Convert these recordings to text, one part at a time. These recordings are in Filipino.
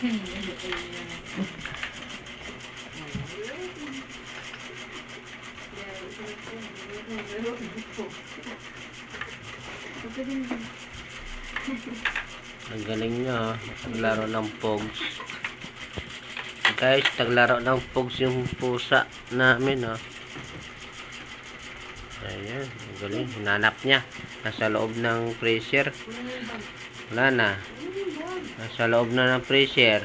Ang galing nyo, oh. naglaro ng pogs. Guys, naglaro ng pogs yung pusa namin, oh. Ayan, ang galing. Hinanap niya. Nasa loob ng freezer. Wala na. Nasa loob na ng freezer.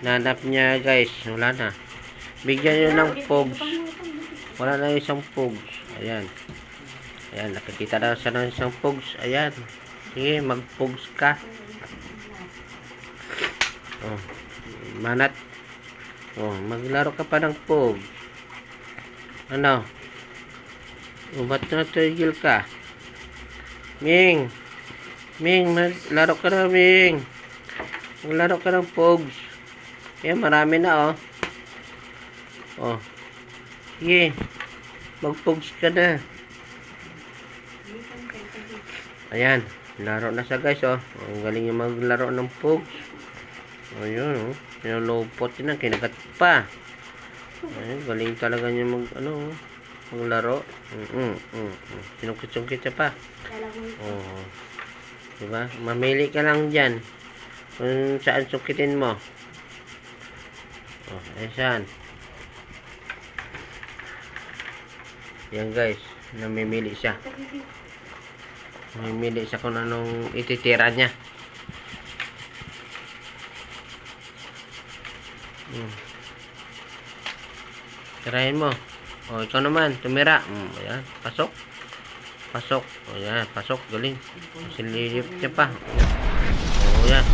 Nanap niya, guys. Wala na. Bigyan nyo ng pogs. Wala na isang pogs. Ayan. Ayan, nakikita na siya ng isang pogs. Ayan. Sige, mag-pogs ka. Oh, manat. Oh, maglaro ka pa ng pogs. Ano? Oh, ba't natigil ka? Ming! Ming, maglaro ka na, Ming. Maglaro ka ng pogs. Ayan, marami na, oh. Oh. Sige. Mag-pogs ka na. Ayan. Laro na siya guys oh. Ang galing niya maglaro ng pogs. Ayun oh. Pinulupot niya. Kinagat pa. Ayun. Galing talaga niya mag ano oh. Maglaro. Mm -mm, mm -mm. Sinungkit-sungkit siya pa. Oo. Diba? Mamili ka lang dyan. Kung saan sukitin mo. Oh, ayan saan. Yan guys. Namimili siya. Mamimili siya kung anong ititira niya. Hmm. Tirahin mo. O, ikaw naman. Tumira. Hmm, ayan. Pasok. Pasok. O, yan. Pasok. Galing. Sililip niya pa. O, yan.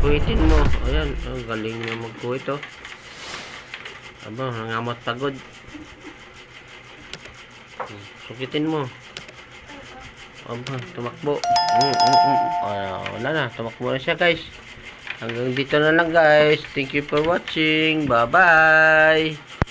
Kuhitin mo. O, yan. O, galing niya magkuhit, o. Aba, nangamot pagod. Sukitin mo. Aba, tumakbo. Mm, mm, mm. Ah, wala na, tumakbo na siya guys. Hanggang dito na lang guys. Thank you for watching. Bye-bye.